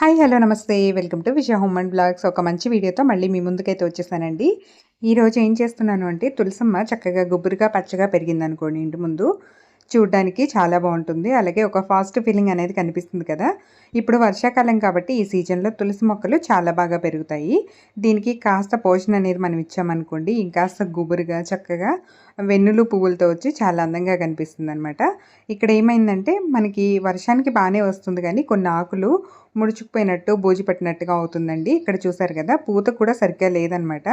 Hi hello namaste. Welcome to Vijaya home and blogs. ఒక మంచి వీడియోతో మళ్ళీ మీ ముందుకైతే వచ్చేసానండి. ఈరోజు ఏం చేస్తున్నాను అంటే తులసమ్మ చక్కగా గుబురుగా పచ్చగా పెరిగింది అనుకోండి ఇంటి ముందు. చూడ్డానికి చాలా బాగుంటుంది. అలాగే ఒక ఫాస్ట్ ఫీలింగ్ అనేది కనిపిస్తుంది కదా. ఇప్పుడు వర్షాకాలం కాబట్టి ఈ సీజన్లో తులసి మొక్కలు చాలా బాగా పెరుగుతాయి. దీనికి కాస్త పోషణ అనేది మనం ఇచ్చామనుకోండి ఇంకాస్త గుబురుగా చక్కగా వెన్నులు పువ్వులతో వచ్చి చాలా అందంగా కనిపిస్తుంది అనమాట ఇక్కడ ఏమైందంటే మనకి వర్షానికి బాగానే వస్తుంది కానీ కొన్ని ఆకులు ముడుచుకుపోయినట్టు బూజి పట్టినట్టుగా అవుతుందండి. ఇక్కడ చూసారు కదా పూత కూడా సరిగ్గా లేదనమాట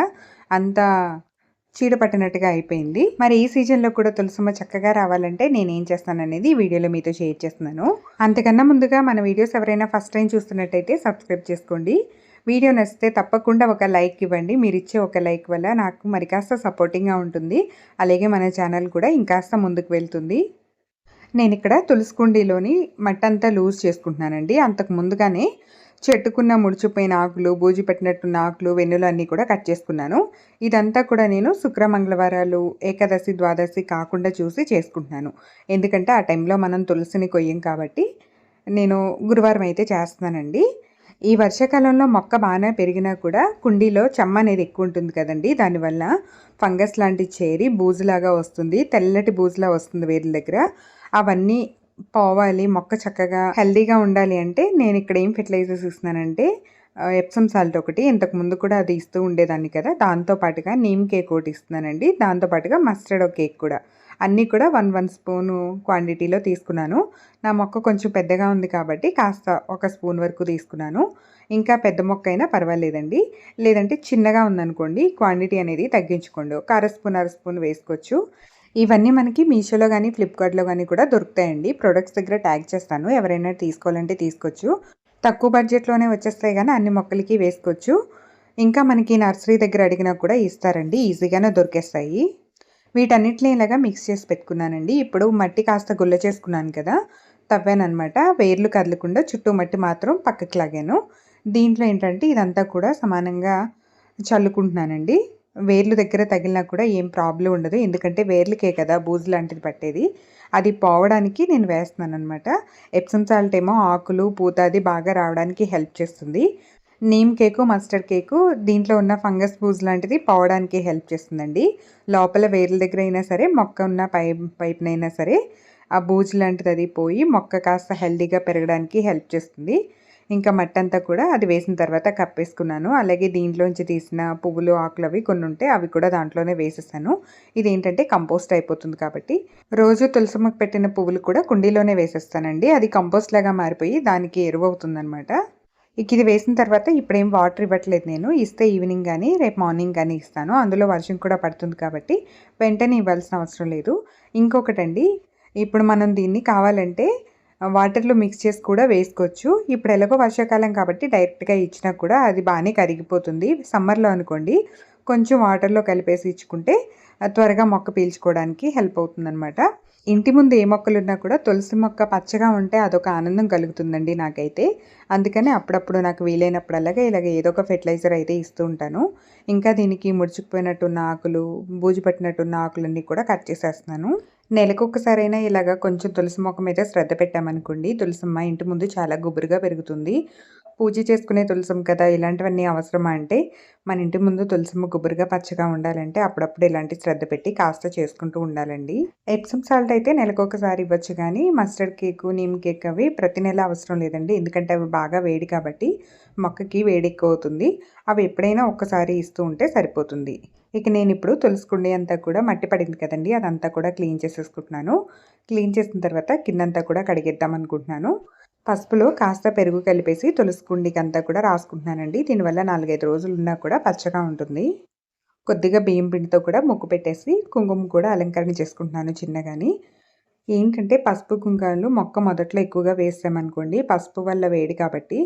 అంత చీడ పట్టినట్టుగా అయిపోయింది. మరి ఈ సీజన్లో కూడా తులసమ్మ చక్కగా రావాలంటే నేను ఏం చేస్తాను అనేది వీడియోలో మీతో షేర్ చేస్తున్నాను. అంతకన్నా ముందుగా మన వీడియోస్ ఎవరైనా ఫస్ట్ టైం చూస్తున్నట్టయితే సబ్స్క్రైబ్ చేసుకోండి. వీడియో నచ్చితే తప్పకుండా ఒక లైక్ ఇవ్వండి. మీరు ఇచ్చే ఒక లైక్ వల్ల నాకు మరి కాస్త సపోర్టింగ్గా ఉంటుంది. అలాగే మన ఛానల్ కూడా ఇంకాస్త ముందుకు వెళ్తుంది. నేను ఇక్కడ తులసికుండీలోని మట్టంతా లూజ్ చేసుకుంటున్నానండి. అంతకు ముందుగానే చెట్టుకున్న ముడిచిపోయిన ఆకులు బూజి పెట్టినట్టున్న ఆకులు వెన్నులు అన్నీ కూడా కట్ చేసుకున్నాను. ఇదంతా కూడా నేను శుక్ర మంగళవారాలు ఏకాదశి ద్వాదశి కాకుండా చూసి చేసుకుంటున్నాను. ఎందుకంటే ఆ టైంలో మనం తులసిని కొయ్యం కాబట్టి నేను గురువారం అయితే చేస్తున్నానండి. ఈ వర్షాకాలంలో మొక్క బాగానే పెరిగినా కూడా కుండీలో చెమ్మ అనేది ఎక్కువ ఉంటుంది కదండి. దానివల్ల ఫంగస్ లాంటి చేరి బూజులాగా వస్తుంది తెల్లటి బూజులా వస్తుంది వేర్ల దగ్గర. అవన్నీ పోవాలి మొక్క చక్కగా హెల్దీగా ఉండాలి అంటే నేను ఇక్కడ ఏం ఫెర్టిలైజర్స్ ఇస్తున్నానంటే ఎప్సమ్ సాల్ట్ ఒకటి ఇంతకు ముందు కూడా అది ఇస్తూ ఉండేదాన్ని కదా దాంతో పాటుగా నీమ్ కేక్ ఒకటి ఇస్తున్నానండి. దాంతో పాటుగా మస్టర్డ్ కేక్ కూడా. అన్నీ కూడా వన్ వన్ స్పూను క్వాంటిటీలో తీసుకున్నాను. నా మొక్క కొంచెం పెద్దగా ఉంది కాబట్టి కాస్త ఒక స్పూన్ వరకు తీసుకున్నాను. ఇంకా పెద్ద మొక్క అయినా పర్వాలేదండి. లేదంటే చిన్నగా ఉందనుకోండి క్వాంటిటీ అనేది తగ్గించుకోండి. ఒక అర స్పూన్ అర స్పూన్ వేసుకోవచ్చు. ఇవన్నీ మనకి మీషోలో కానీ ఫ్లిప్కార్ట్లో కానీ కూడా దొరుకుతాయండి. ప్రొడక్ట్స్ దగ్గర ట్యాగ్ చేస్తాను. ఎవరైనా తీసుకోవాలంటే తీసుకోవచ్చు. తక్కువ బడ్జెట్లోనే వచ్చేస్తాయి కానీ అన్ని మొక్కలకి వేసుకోవచ్చు. ఇంకా మనకి నర్సరీ దగ్గర అడిగినా కూడా ఇస్తారండి. ఈజీగానే దొరికేస్తాయి. వీటన్నిటిని ఇలాగా మిక్స్ చేసి పెట్టుకున్నానండి. ఇప్పుడు మట్టి కాస్త గుల్ల చేసుకున్నాను కదా తవ్వానమాట వేర్లు కదలకుండా చుట్టూ మట్టి మాత్రం పక్కకి లాగాను. దీంట్లో ఏంటంటే ఇదంతా కూడా సమానంగా చల్లుకుంటున్నానండి. వేర్లు దగ్గర తగిలినా కూడా ఏం ప్రాబ్లం ఉండదు. ఎందుకంటే వేర్లకే కదా బూజు లాంటిది పట్టేది. అది పోవడానికి నేను వేస్తున్నాను అనమాట ఎప్సమ్ సాల్ట్ ఏమో ఆకులు పూత అది బాగా రావడానికి హెల్ప్ చేస్తుంది. నీమ్ కేకు మస్టర్డ్ కేకు దీంట్లో ఉన్న ఫంగస్ బూజ్ లాంటిది పోవడానికి హెల్ప్ చేస్తుందండి. లోపల వేర్ల దగ్గర అయినా సరే మొక్క ఉన్న పై పైపునైనా సరే ఆ బూజు లాంటిది అది పోయి మొక్క కాస్త హెల్దీగా పెరగడానికి హెల్ప్ చేస్తుంది. ఇంకా మట్టి అంతా కూడా అది వేసిన తర్వాత కప్పేసుకున్నాను. అలాగే దీంట్లోంచి తీసిన పువ్వులు ఆకులు అవి కొన్ని ఉంటే అవి కూడా దాంట్లోనే వేసేసాను. ఇది ఏంటంటే కంపోస్ట్ అయిపోతుంది కాబట్టి. రోజు తులసమ్మకు పెట్టిన పువ్వులు కూడా కుండీలోనే వేసేస్తానండి. అది కంపోస్ట్ లాగా మారిపోయి దానికి ఎరువు అవుతుందనమాట ఇక ఇది వేసిన తర్వాత ఇప్పుడేం వాటర్ ఇవ్వట్లేదు నేను. ఇస్తే ఈవినింగ్ కానీ రేపు మార్నింగ్ కానీ ఇస్తాను. అందులో వర్షం కూడా పడుతుంది కాబట్టి వెంటనే ఇవ్వాల్సిన అవసరం లేదు. ఇంకొకటండి ఇప్పుడు మనం దీన్ని కావాలంటే వాటర్లో మిక్స్ చేసి కూడా వేసుకోవచ్చు. ఇప్పుడు ఎలాగో వర్షాకాలం కాబట్టి డైరెక్ట్గా ఇచ్చినా కూడా అది బాగానే కరిగిపోతుంది. సమ్మర్లో అనుకోండి. కొంచెం వాటర్లో కలిపేసి ఇచ్చుకుంటే త్వరగా మొక్క పీల్చుకోవడానికి హెల్ప్ అవుతుందన్నమాట. ఇంటి ముందు ఏ మొక్కలు ఉన్నా కూడా తులసి మొక్క పచ్చగా ఉంటే అదొక ఆనందం కలుగుతుందండి నాకైతే. అందుకని అప్పుడప్పుడు నాకు వీలైనప్పుడు అలాగే ఇలాగ ఏదో ఒక ఫెర్టిలైజర్ అయితే ఇస్తూ ఉంటాను. ఇంకా దీనికి ముడుచుకుపోయినట్టున్న ఆకులు బూజు పట్టినట్టున్న ఆకులన్నీ కూడా కట్ చేసేస్తున్నాను. నెలకొకసారైనా ఇలాగ కొంచెం తులసి మొక్క మీద శ్రద్ధ పెట్టామనుకోండి తులసమ్మ ఇంటి ముందు చాలా గుబురుగా పెరుగుతుంది. పూజ చేసుకునే తులసం కదా ఇలాంటివన్నీ అవసరమా అంటే? మన ఇంటి ముందు తులసమ్మ గుబురుగా పచ్చగా ఉండాలంటే అప్పుడప్పుడు ఇలాంటి శ్రద్ధ పెట్టి కాస్త చేసుకుంటూ ఉండాలండి. ఎప్సమ్ సాల్ట్ అయితే నెలకొకసారి ఇవ్వచ్చు కానీ మస్టర్డ్ కేక్ నీమ్ కేక్ అవి ప్రతి నెల అవసరం లేదండి. ఎందుకంటే అవి బాగా వేడి కాబట్టి మొక్కకి వేడి ఎక్కువ అవుతుంది అవి ఎప్పుడైనా ఒక్కసారి ఇస్తూ ఉంటే సరిపోతుంది. ఇక నేను ఇప్పుడు తులసికుండి అంతా కూడా మట్టి పడింది కదండి అదంతా కూడా క్లీన్ చేసేసుకుంటున్నాను. క్లీన్ చేసిన తర్వాత కిందంతా కూడా కడిగేద్దాం అనుకుంటున్నాను. పసుపులో కాస్త పెరుగు కలిపేసి తులసికుండికి అంతా కూడా రాసుకుంటున్నానండి. దీనివల్ల నాలుగైదు రోజులు ఉన్నా కూడా పచ్చగా ఉంటుంది. కొద్దిగా బియ్యం పిండితో కూడా ముగ్గు పెట్టేసి కుంకుమ కూడా అలంకరణ చేసుకుంటున్నాను చిన్నగాని. ఏంటంటే పసుపు కుంకాలు మొక్క మొదట్లో ఎక్కువగా వేసామనుకోండి పసుపు వల్ల వేడి కాబట్టి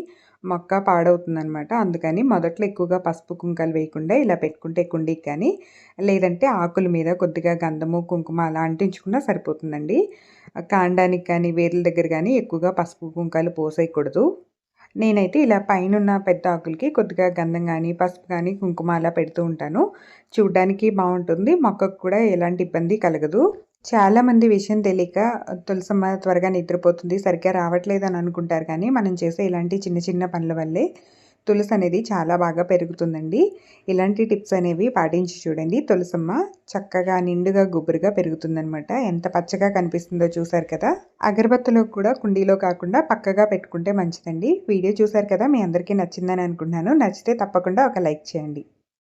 మొక్క పాడవుతుందనమాట అందుకని మొదట్లో ఎక్కువగా పసుపు కుంకాలు వేయకుండా ఇలా పెట్టుకుంటే కుండీకి కానీ లేదంటే ఆకుల మీద కొద్దిగా గంధము కుంకుమ అలా అంటించుకున్నా సరిపోతుందండి. కాండానికి కానీ వేర్ల దగ్గర కానీ ఎక్కువగా పసుపు కుంకాలు పోసేయకూడదు. నేనైతే ఇలా పైన పెద్ద ఆకులకి కొద్దిగా గంధం కానీ పసుపు కానీ కుంకుమ అలా పెడుతూ ఉంటాను. చూడ్డానికి బాగుంటుంది. మొక్కకు కూడా ఎలాంటి ఇబ్బంది కలగదు. చాలామంది విషయం తెలియక తులసమ్మ త్వరగా నిద్రపోతుంది సరిగ్గా రావట్లేదు అని అనుకుంటారు. కానీ మనం చేసే ఇలాంటి చిన్న చిన్న పనుల వల్లే తులసి అనేది చాలా బాగా పెరుగుతుందండి. ఇలాంటి టిప్స్ అనేవి పాటించి చూడండి. తులసమ్మ చక్కగా నిండుగా గుబురుగా పెరుగుతుందనమాట ఎంత పచ్చగా కనిపిస్తుందో చూసారు కదా? అగరబత్తులో కూడా కుండీలో కాకుండా పక్కగా పెట్టుకుంటే మంచిదండి. వీడియో చూసారు కదా? మీ అందరికీ నచ్చిందని అనుకుంటున్నాను. నచ్చితే తప్పకుండా ఒక లైక్ చేయండి.